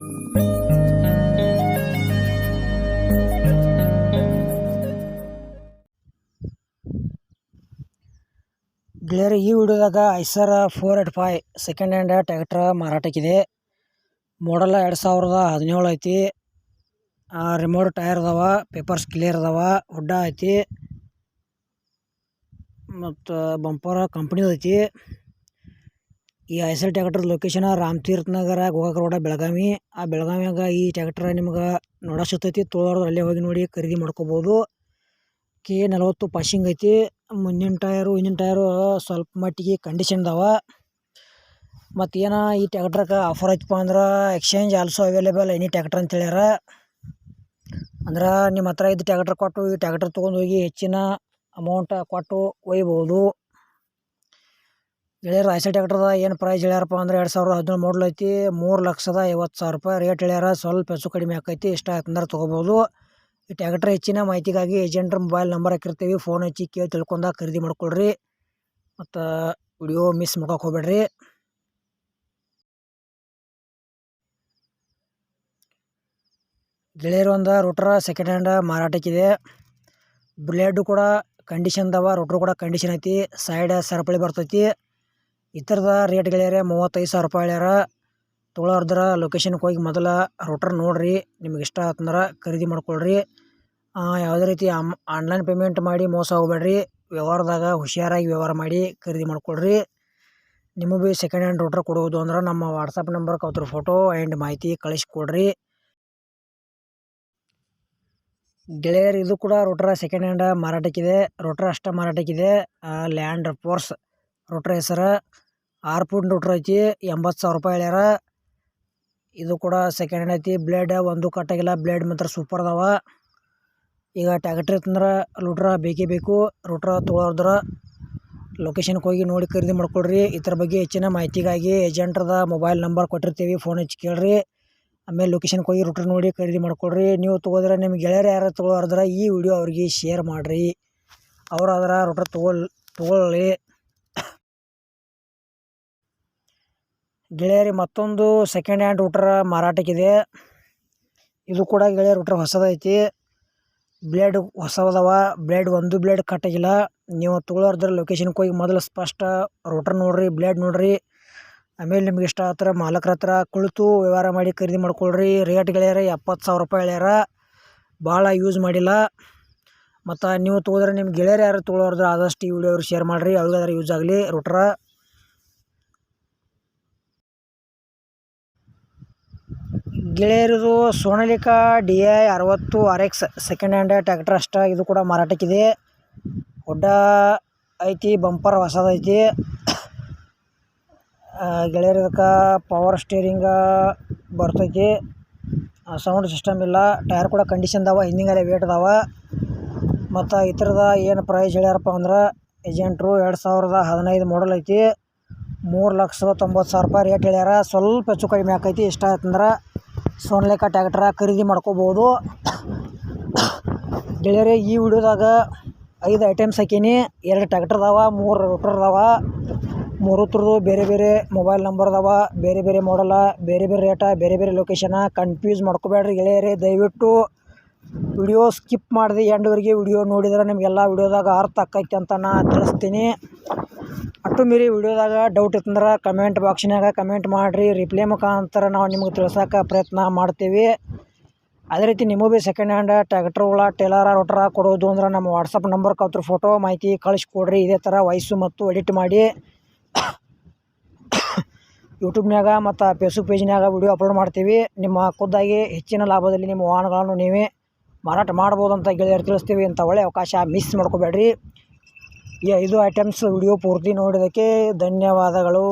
ಗೆಳೆಯರೆ, ಈ ವಿಡಿಯೋದಾಗ Eicher four eight five second hand tractor ಮಾರಾಟಕ್ಕಿದೆ. Model ಎರಡು ಸಾವಿರದ ಹದಿನೇಳು ಐತಿ. ರಿಮೋಟ್ ಟೈರ್ ಅದಾವ ಪೇಪರ್ಸ್ ಕ್ಲಿಯರ್ ಅದಾವ ಹುಡ್ಡ ಐತಿ. ಮತ್ತು ಬಂಪರ್ ಕಂಪ್ನಿದು ಐತಿ. ಈ Eicher tractor location Ramatirtha Nagar Gokak road Belagavi. ಆ ಬೆಳಗಾವಿಯಾಗ ಈ ಟ್ಯಾಕ್ಟರ್ ನಿಮ್ಗೆ ನೋಡೋ ಸುತ್ತೈತಿ ತೊಗೊಳೋರು ಅಲ್ಲೇ ಹೋಗಿ ನೋಡಿ ಖರೀದಿ ಮಾಡ್ಕೋಬೋದು. ಕೆ ನಲವತ್ತು ಪಾಶಿಂಗ್ ಐತಿ. ಮುಂದಿನ ಟಯರು ಹಿಂದಿನ ಟಯರು ಸ್ವಲ್ಪ ಮಟ್ಟಿಗೆ ಕಂಡೀಷನ್ ಅದಾವ. ಮತ್ತು ಏನು ಈ ಟ್ಯಾಕ್ಟ್ರಕ್ಕೆ ಆಫರ್ ಐತಪ್ಪ ಅಂದ್ರೆ exchange also available any tractor ಅಂತ ಹೇಳ್ಯಾರ. ಅಂದ್ರೆ ನಿಮ್ಮ ಹತ್ರ ಇದ್ದ ಟ್ಯಾಕ್ಟ್ರ್ ಕೊಟ್ಟು ಈ ಟ್ಯಾಕ್ಟ್ರ್ ತೊಗೊಂಡು ಹೋಗಿ ಹೆಚ್ಚಿನ ಅಮೌಂಟ್ ಕೊಟ್ಟು ಒಯ್ಬೋದು. ಗೆಳೆಯರು ಐಸೆ ಟ್ಯಾಕ್ಟರ್ದ ಏನು ಪ್ರೈಸ್ ಹೇಳ್ಯಾರಪ್ಪ ಅಂದ್ರೆ ಎರಡು ಸಾವಿರದ ಹದಿನೇಳು ಮಾಡಲ್ ಐತಿ, ಮೂರು ಲಕ್ಷದ ಐವತ್ತು ಸಾವಿರ ರೂಪಾಯಿ ರೇಟ್ ಹೇಳ್ಯಾರ, ಸ್ವಲ್ಪ ಹೆಚ್ಚು ಕಡಿಮೆ ಆಕೈತಿ, ಇಷ್ಟ ಆಯ್ತಂದ್ರೆ ತೊಗೋಬೋದು. ಈ ಟ್ಯಾಕ್ಟ್ರ್ ಹೆಚ್ಚಿನ ಮಾಹಿತಿಗಾಗಿ ಏಜೆಂಟ್ರ ಮೊಬೈಲ್ ನಂಬರ್ ಹಾಕಿರ್ತೀವಿ ಫೋನ್ ಹಚ್ಚಿ ಕೇಳಿ ತಿಳ್ಕೊಂಡ ಖರೀದಿ ಮಾಡ್ಕೊಳ್ರಿ ಮತ್ತು ವಿಡಿಯೋ ಮಿಸ್ ಮಾಡೋಕೆ ಹೋಗ್ಬೇಡ್ರಿ. ಗೆಳೆಯರು ಒಂದು ರೋಟ್ರ ಸೆಕೆಂಡ್ ಹ್ಯಾಂಡ್ ಮಾರಾಟಕ್ಕಿದೆ ಬ್ಲೇಡು ಕೂಡ ಕಂಡೀಷನ್ದವ ರೋಟ್ರು ಕೂಡ ಕಂಡೀಷನ್ ಐತಿ ಸೈಡ್ ಸರಪಳಿ ಬರ್ತೈತಿ. ಈ ಥರದ ರೇಟ್ ಗೆಳೆಯರೆ ಮೂವತ್ತೈದು ಸಾವಿರ ರೂಪಾಯಿ ಹೇಳ್ಯಾರ. ತೊಗೊಳೋರ್ದ್ರ ಲೊಕೇಶನ್ಗೆ ಹೋಗಿ ಮೊದಲ ರೋಟರ್ ನೋಡಿರಿ, ನಿಮ್ಗೆ ಇಷ್ಟ ಆತಂದ್ರೆ ಖರೀದಿ ಮಾಡ್ಕೊಳ್ರಿ. ಯಾವುದೇ ರೀತಿ ಆನ್ಲೈನ್ ಪೇಮೆಂಟ್ ಮಾಡಿ ಮೋಸ ಹೋಗ್ಬೇಡ್ರಿ ವ್ಯವಹಾರದಾಗ ಹುಷಾರಾಗಿ ವ್ಯವಹಾರ ಮಾಡಿ ಖರೀದಿ ಮಾಡ್ಕೊಳ್ರಿ. ನಿಮಗೆ ಭೀ ಸೆಕೆಂಡ್ ಹ್ಯಾಂಡ್ ರೋಟ್ರ್ ಕೊಡುವುದು ಅಂದ್ರೆ ನಮ್ಮ ವಾಟ್ಸಪ್ ನಂಬರ್ಗೆ ಅವ್ರ ಫೋಟೋ ಆ್ಯಂಡ್ ಮಾಹಿತಿ ಕಳಿಸ್ಕೊಡ್ರಿ. ಗೆಳೆಯರು, ಇದು ಕೂಡ ರೋಟ್ರ ಸೆಕೆಂಡ್ ಹ್ಯಾಂಡ್ ಮಾರಾಟಕ್ಕಿದೆ. ರೋಟ್ರ ಅಷ್ಟೇ ಮಾರಾಟಕ್ಕಿದೆ. ಲ್ಯಾಂಡ್ ಫೋರ್ಸ್ ರೋಟ್ರ್ ಹೆಸರು ಆರು ಪುಟ್ ರೋಟ್ರ್ ಐತಿ, ಎಂಬತ್ತು ಸಾವಿರ ರೂಪಾಯಿ ಹೇಳ್ಯಾರ. ಇದು ಕೂಡ ಸೆಕೆಂಡ್ ಹ್ಯಾಂಡ್ ಐತಿ. ಬ್ಲೇಡ್ ಒಂದು ಕಟ್ಟಾಗಿಲ್ಲ. ಬ್ಲೇಡ್ ಮಾತ್ರ ಸೂಪರ್ ಅದಾವ. ಈಗ ಟ್ಯಾಕ್ಟ್ರ್ ಇತ್ತಂದ್ರೆ ಲೂಟ್ರ ಬೇಕೇ ಬೇಕು. ರೂಟ್ರ ತೊಗೊಳೋದ್ರ ಲೊಕೇಶನ್ಗೆ ಹೋಗಿ ನೋಡಿ ಖರೀದಿ ಮಾಡ್ಕೊಳ್ರಿ. ಇದ್ರ ಬಗ್ಗೆ ಹೆಚ್ಚಿನ ಮಾಹಿತಿಗಾಗಿ ಏಜೆಂಟ್ರದ ಮೊಬೈಲ್ ನಂಬರ್ ಕೊಟ್ಟಿರ್ತೀವಿ. ಫೋನ್ ಹಚ್ಚಿ ಕೇಳ್ರಿ. ಆಮೇಲೆ ಲೊಕೇಶನ್ಗೆ ಹೋಗಿ ರೂಟ್ರ್ ನೋಡಿ ಖರೀದಿ ಮಾಡ್ಕೊಳ್ರಿ. ನೀವು ತೊಗೋದ್ರೆ ನಿಮ್ಮ ಗೆಳೆಯರು ಯಾರು ತೊಗೊಳೋದ್ರ ಈ ವಿಡಿಯೋ ಅವ್ರಿಗೆ ಶೇರ್ ಮಾಡಿರಿ. ಅವ್ರು ರೂಟ್ರ್ ರೋಟ್ರ್ ತೊಗೊಳ್, ತೊಗೊಳ್ಳಿ. ಗೆಳೆಯರಿ ಮತ್ತೊಂದು ಸೆಕೆಂಡ್ ಹ್ಯಾಂಡ್ ರೂಟ್ರ್ ಮಾರಾಟಕ್ಕಿದೆ. ಇದು ಕೂಡ ಗೆಳೆಯ ರೂಟ್ರ್ ಹೊಸದೈತಿ. ಬ್ಲೇಡ್ ಹೊಸದವ ಬ್ಲೇಡ್ ಒಂದು ಬ್ಲೇಡ್ ಕಟ್ಟಾಗಿಲ್ಲ ನೀವು ತೊಗೊಳೋದ್ರ ಲೊಕೇಶನ್ಗೆ ಹೋಗಿ ಮೊದಲು ಸ್ಪಷ್ಟ ರೋಟರ್ ನೋಡಿರಿ ಬ್ಲೇಡ್ ನೋಡ್ರಿ. ಆಮೇಲೆ ನಿಮ್ಗೆ ಇಷ್ಟ ಆತರ ಮಾಲಕ್ರ ಹತ್ರ ಕುಳಿತು ವ್ಯವಹಾರ ಮಾಡಿ ಖರೀದಿ ಮಾಡ್ಕೊಳ್ರಿ. ರೇಟ್ ಗೆಳೆಯರ ಎಪ್ಪತ್ತು ಸಾವಿರ ರೂಪಾಯಿ ಹೇಳ್ಯಾರ ಭಾಳ ಯೂಸ್ ಮಾಡಿಲ್ಲ. ಮತ್ತು ನೀವು ತೊಗೋದ್ರೆ ನಿಮ್ಮ ಗೆಳೆಯರು ಯಾರು ತೊಗೊಳೋದ್ರ ಆದಷ್ಟು ಈ ವಿಡಿಯೋ ಶೇರ್ ಮಾಡಿರಿ. ಅವ್ರಿಗಾದ್ರೆ ಯೂಸ್ ಆಗಲಿ ರೋಟ್ರ ಗೆಳೆಯರದು ಸೋನಾಲಿಕಾ ಡಿ ಐ ಅರವತ್ತು, R X second hand tractor ಅಷ್ಟ. ಇದು ಕೂಡ ಮಾರಾಟಕ್ಕಿದೆ. ಹೊಡ್ಡ ಐತಿ ಬಂಪರ್ ಹೊಸದೈತಿ ಗೆಳೆಯರು ಇದಕ್ಕೆ ಪವರ್ ಸ್ಟೀರಿಂಗ ಬರ್ತೈತಿ. ಸೌಂಡ್ ಸಿಸ್ಟಮ್ ಇಲ್ಲ. ಟೈರ್ ಕೂಡ ಕಂಡೀಷನ್ ಅದಾವ ಹಿಂದಿಂಗಲ್ಲೇ ವೇಟ್ ಅದಾವ ಮತ್ತು ಈ ಥರದ ಏನು ಪ್ರೈಸ್ ಹೇಳ್ಯಾರಪ್ಪ ಅಂದ್ರೆ ಏಜೆಂಟ್ರು ಎರಡು ಸಾವಿರದ ಹದಿನೈದು ಮಾಡಲ್ ಐತಿ. ಮೂರು ಲಕ್ಷದ ತೊಂಬತ್ತು ಸಾವಿರ ರೂಪಾಯಿ ರೇಟ್ ಹೇಳ್ಯಾರ. ಸ್ವಲ್ಪ ಹೆಚ್ಚು ಕಡಿಮೆ ಆಕೈತಿ. ಇಷ್ಟ ಆಯ್ತಂದ್ರೆ ಸೋನ್ಲೇಕ ಟ್ಯಾಕ್ಟ್ರ ಖರೀದಿ ಮಾಡ್ಕೋಬೋದು. ಗೆಳೆಯರೆ, ಈ ವಿಡಿಯೋದಾಗ ಐದು ಐಟಮ್ಸ್ ಹಾಕೀನಿ. ಎರಡು ಟ್ಯಾಕ್ಟರ್ ಅದಾವ, ಮೂರು ರೋಟರ್ ಅದಾವ ಮೂರುತ್ರದು ಬೇರೆ ಬೇರೆ ಮೊಬೈಲ್ ನಂಬರ್ ಅದಾವ, ಬೇರೆ ಬೇರೆ ಮಾಡಲ್ಲ ಬೇರೆ ಬೇರೆ ರೇಟ ಬೇರೆ ಬೇರೆ ಲೊಕೇಶನ ಕನ್ಫ್ಯೂಸ್ ಮಾಡ್ಕೋಬೇಡ್ರಿ ಗೆಳೆಯರೆ, ದಯವಿಟ್ಟು ವಿಡಿಯೋ ಸ್ಕಿಪ್ ಮಾಡಿದೆ ಎಂಡ್ವರೆಗೆ ವಿಡಿಯೋ ನೋಡಿದ್ರೆ ನಿಮಗೆಲ್ಲ ವಿಡಿಯೋದಾಗ ಅರ್ಥ ಆಕೈತಿ ಅಂತ ನಾ ತಿಳಿಸ್ತೀನಿ. ಅಟ್ಟು ಮೀರಿ ವಿಡಿಯೋದಾಗ ಡೌಟ್ ಇತ್ತಂದ್ರೆ ಕಮೆಂಟ್ ಬಾಕ್ಸ್ನಾಗ ಕಮೆಂಟ್ ಮಾಡಿರಿ. ರಿಪ್ಲೈ ಮುಖಾಂತರ ನಾವು ನಿಮ್ಗೆ ತಿಳ್ಸೋಕೆ ಪ್ರಯತ್ನ ಮಾಡ್ತೀವಿ. ಅದೇ ರೀತಿ ನಿಮಗೂ ಭೀ ಸೆಕೆಂಡ್ ಹ್ಯಾಂಡ್ ಟ್ಯಾಕ್ಟ್ರುಗಳ ಟೇಲರ ರೋಟ್ರ ಕೊಡೋದು ಅಂದ್ರೆ ನಮ್ಮ ವಾಟ್ಸಪ್ ನಂಬರ್ ಅವ್ರ ಫೋಟೋ ಮಾಹಿತಿ ಕಳಿಸ್ಕೊಡ್ರಿ. ಇದೇ ಥರ ವಯಸ್ಸು ಮತ್ತು ಎಡಿಟ್ ಮಾಡಿ. ಯೂಟ್ಯೂಬ್ನಾಗ ಮತ್ತು ಫೇಸ್ಬುಕ್ ಪೇಜ್ನಾಗ ವಿಡಿಯೋ ಅಪ್ಲೋಡ್ ಮಾಡ್ತೀವಿ. ನಿಮ್ಮ ಖುದ್ದಾಗಿ ಹೆಚ್ಚಿನ ಲಾಭದಲ್ಲಿ ನಿಮ್ಮ ವಾಹನಗಳನ್ನು ನೀವೇ ಮಾರಾಟ ಮಾಡ್ಬೋದು ಅಂತ ಗೆಳೆಯರು ತಿಳಿಸ್ತೀವಿ ಇಂಥ ಒಳ್ಳೆಯ ಅವಕಾಶ ಮಿಸ್ ಮಾಡ್ಕೋಬೇಡ್ರಿ. ಈ ಐದು ಐಟಮ್ಸ್ ವಿಡಿಯೋ ಪೂರ್ತಿ ನೋಡಿದ್ದಕ್ಕೆ ಧನ್ಯವಾದಗಳು.